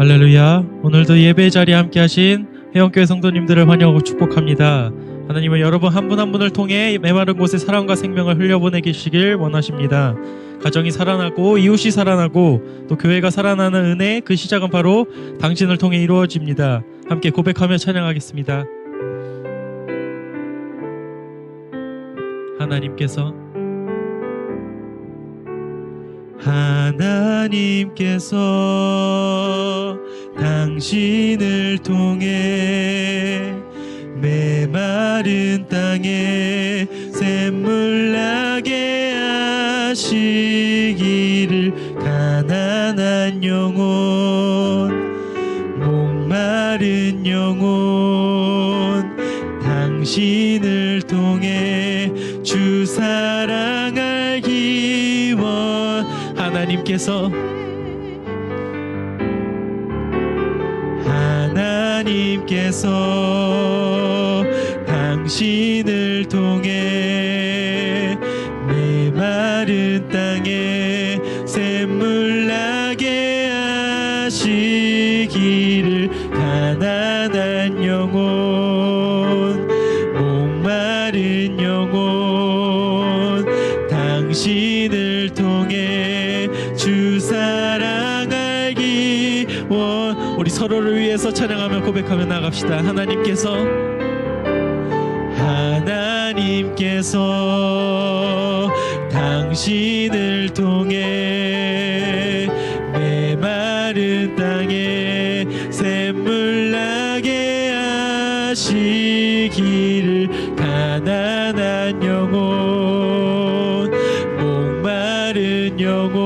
할렐루야. 오늘도 예배 자리에 함께 하신 회원교회 성도님들을 환영하고 축복합니다. 하나님은 여러분 한분한 분을 통해 메마른 곳에 사랑과 생명을 흘려보내시길 원하십니다. 가정이 살아나고 이웃이 살아나고 또 교회가 살아나는 은혜 그 시작은 바로 당신을 통해 이루어집니다. 함께 고백하며 찬양하겠습니다. 하나님께서 하나님께서 당신을 통해 메마른 땅에 하나님께서 하나님께서 당신을 통해 메마른 땅에 샘물 나게 하시기를 가난한 영혼 목마른 영혼 당신 위해서 찬양하며 고백하며 나갑시다. 하나님께서 하나님께서 당신을 통해 메마른 땅에 샘물 나게 하시기를 가난한 영혼 목마른 영혼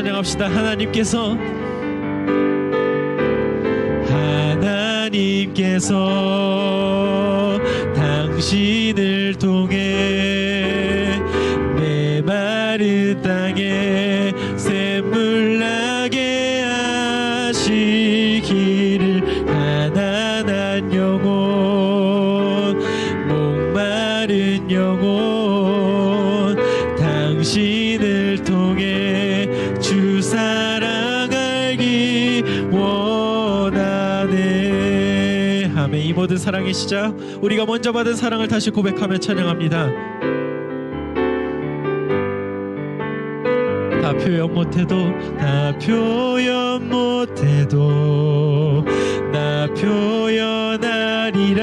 찬양합시다. 하나님께서. 하나님께서 당신을 통해 메마른 땅에 사랑의 시작 우리가 먼저 받은 사랑을 다시 고백하며 찬양합니다. 다 표현 못해도 다 표현 못해도 나 표현하리라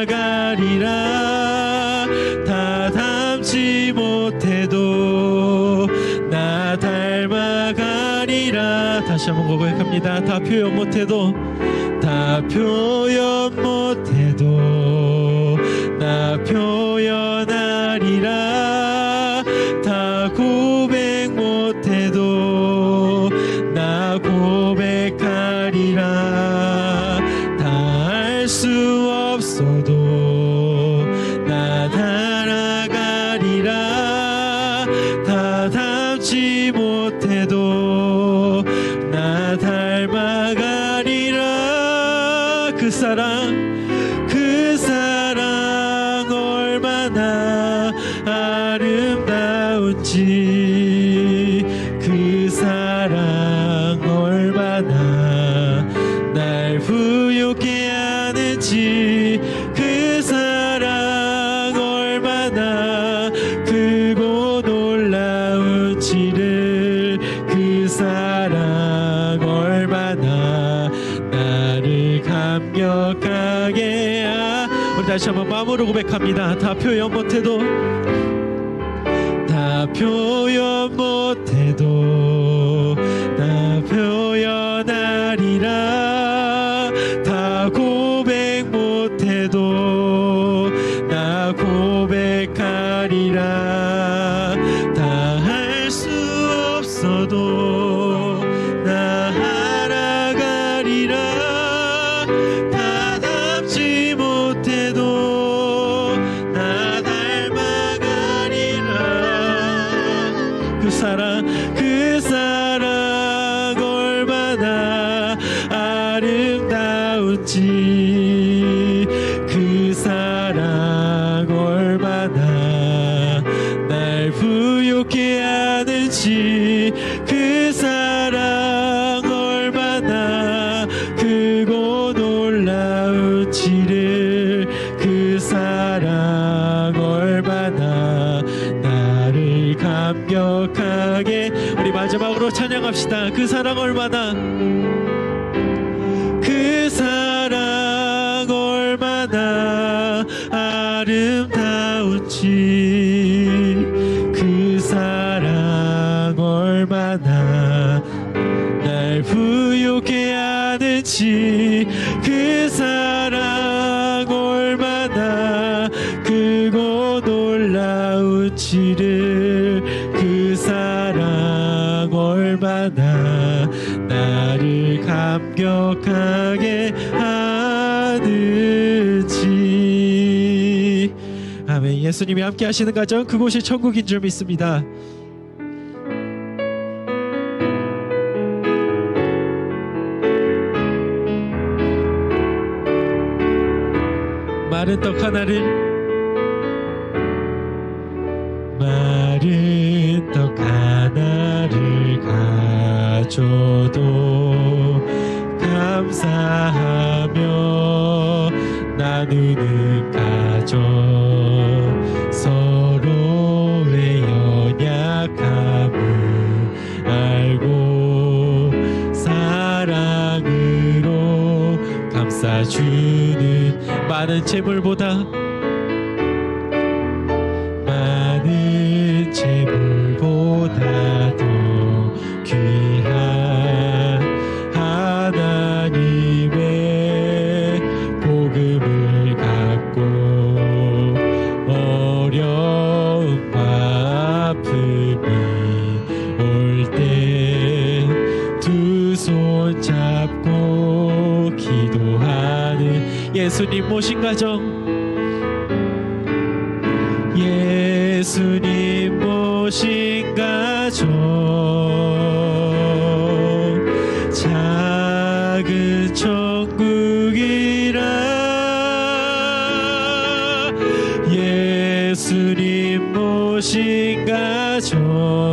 나 알아가리라. 다 담지 못해도 나 닮아가리라. 다시 한번 고백합니다. 다 표현 못해도 다 표현 못해 다시 한번 마음으로 고백합니다. 다 표현 못해도 다 표현 못해도 사랑 그 사랑 얼마나 아름다운지 마지막으로 찬양합시다. 그 사랑 얼마나? 그 사랑 얼마나 아름다운지. 그 사랑 얼마나 날 부욕해 하는지. 그 사랑 얼마나 크고 놀라운지를 감격하게 하는지. 아멘. 예수님이 함께 하시는 가정 그곳이 천국인 줄 믿습니다. 마른 떡 하나를. 마른 떡 하나를 가져도 감사하며 나누는 가정 서로의 연약함을 알고 사랑으로 감싸주는 많은 재물보다 예수님 모신 가정. 예수님 모신 가정. 작은 천국이라. 예수님 모신 가정은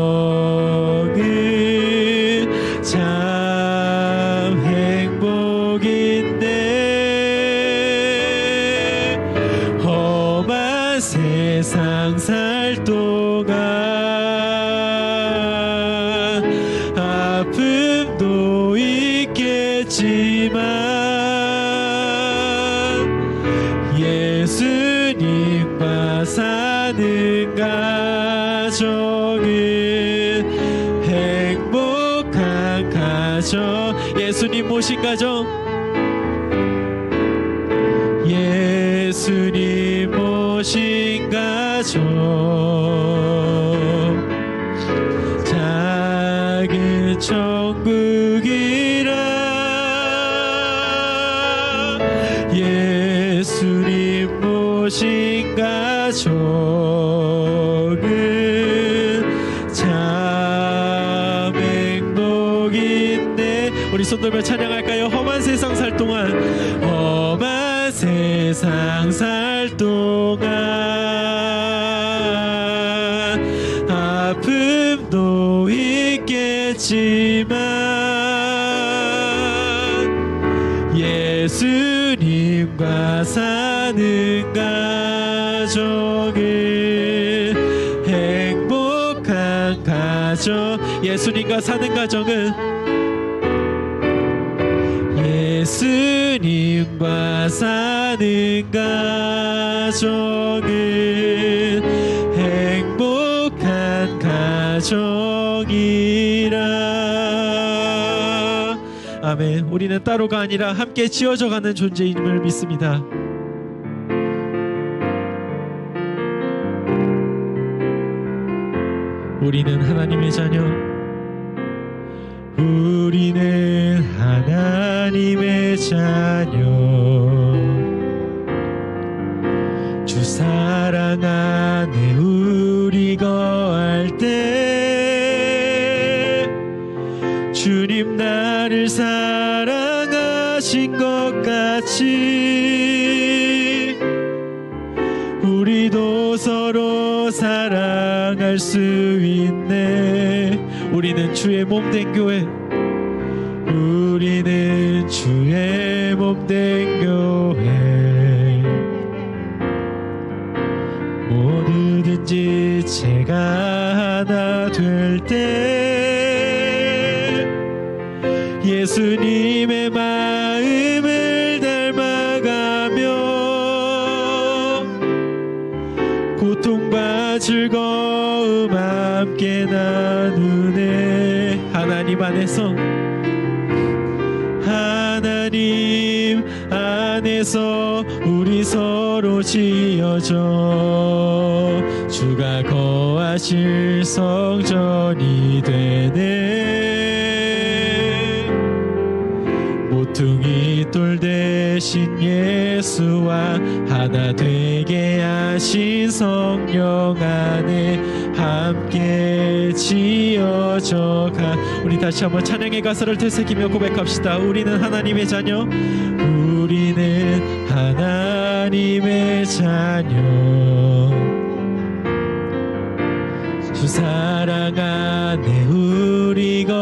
예수님과 사는 가정은 행복한 가정. 예수님 모신 가정. 예수님 모신 가정. 작은 천국이라. 예수님 모신 가정은 참 행복인데 우리 손 들며 찬양할까요? 험한 세상 살 동안 험한 세상 살 동안 아픔도 있겠지만 예수님과 사는 가정은 행복한 가정. 예수님과 사는 가정은 예수님과 사는 가정은 행복한 가정이라. 아멘. 우리는 따로가 아니라 함께 지어져 가는 존재임을 믿습니다 우리는 하나님의 자녀. 우리는 하나님의 자녀. 주 사랑 안에 우리 거할 때 주님 나를 사랑하신 것 같이 우리도 서로 사랑 할 수 있네. 우리는 주의 몸 된 교회. 우리는 주의 몸 된 교회. 모두든지 제가 하나 될 때 예수님 안에서 하나님 안에서 우리 서로 지어져 주가 거하실 성전이 되네. 모퉁이 돌 대신 예수와 하나 되게 하신 성령 안에 함께 지어져 가 우리 다시 한번 찬양의 가사를 되새기며 고백합시다. 우리는 하나님의 자녀 우리는 하나님의 자녀. 주 사랑 안에 우리 거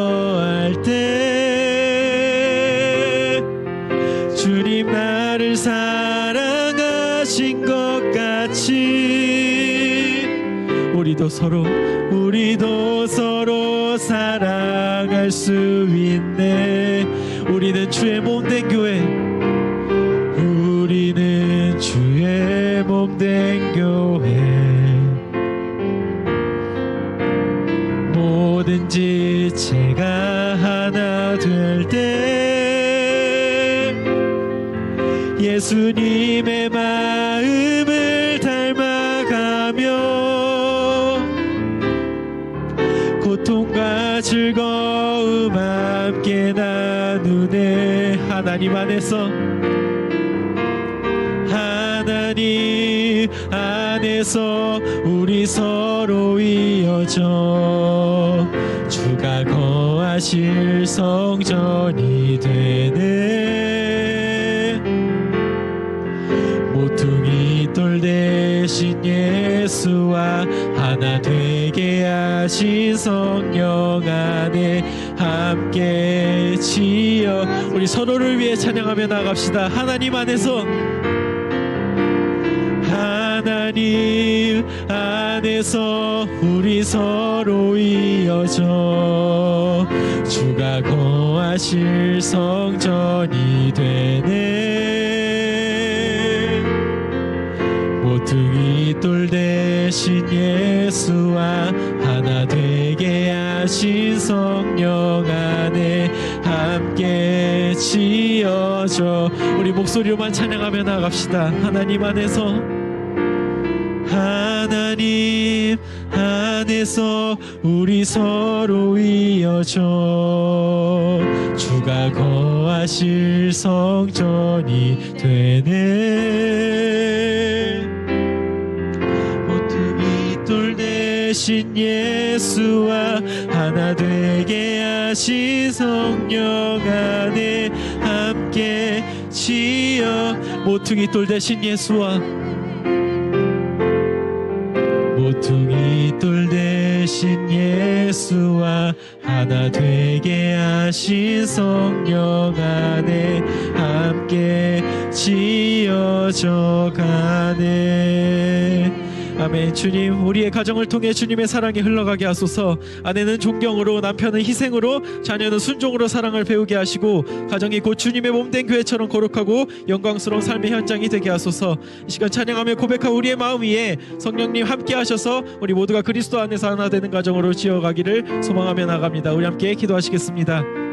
우리도 서로 우리도 서로 사랑할 수 있네. 우리는 주의 몸된 교회 우리는 주의 몸된 교회. 뭐든지 제가 하나 될 때 예수님 즐거움 함께 나누네. 하나님 안에서. 하나님 안에서 우리 서로 이어져. 주가 거하실 성전이 되네. 모퉁이 돌 대신 예수와 하나 되게 하신 성령 안에 함께 지어 우리 서로를 위해 찬양하며 나갑시다. 하나님 안에서. 하나님 안에서 우리 서로 이어져 주가 거하실 성전이 되네. 모퉁이 돌대 신 예수와 하나 되게 하신 성령 안에 함께 지어져 우리 목소리로만 찬양하며 나갑시다. 하나님 안에서 하나님 안에서 우리 서로 이어져 주가 거하실 성전이 되네 대신 예수와 하나 되게 하신 성령 안에 함께 지어 모퉁이 돌 대신 예수와 모퉁이 돌 대신 예수와 하나 되게 하신 성령 안에 함께 지어져 가네 아멘 주님 우리의 가정을 통해 주님의 사랑이 흘러가게 하소서. 아내는 존경으로 남편은 희생으로 자녀는 순종으로 사랑을 배우게 하시고 가정이 곧 주님의 몸된 교회처럼 거룩하고 영광스러운 삶의 현장이 되게 하소서. 이 시간 찬양하며 고백한 우리의 마음 위에 성령님 함께 하셔서 우리 모두가 그리스도 안에서 하나 되는 가정으로 지어가기를 소망하며 나갑니다. 우리 함께 기도하시겠습니다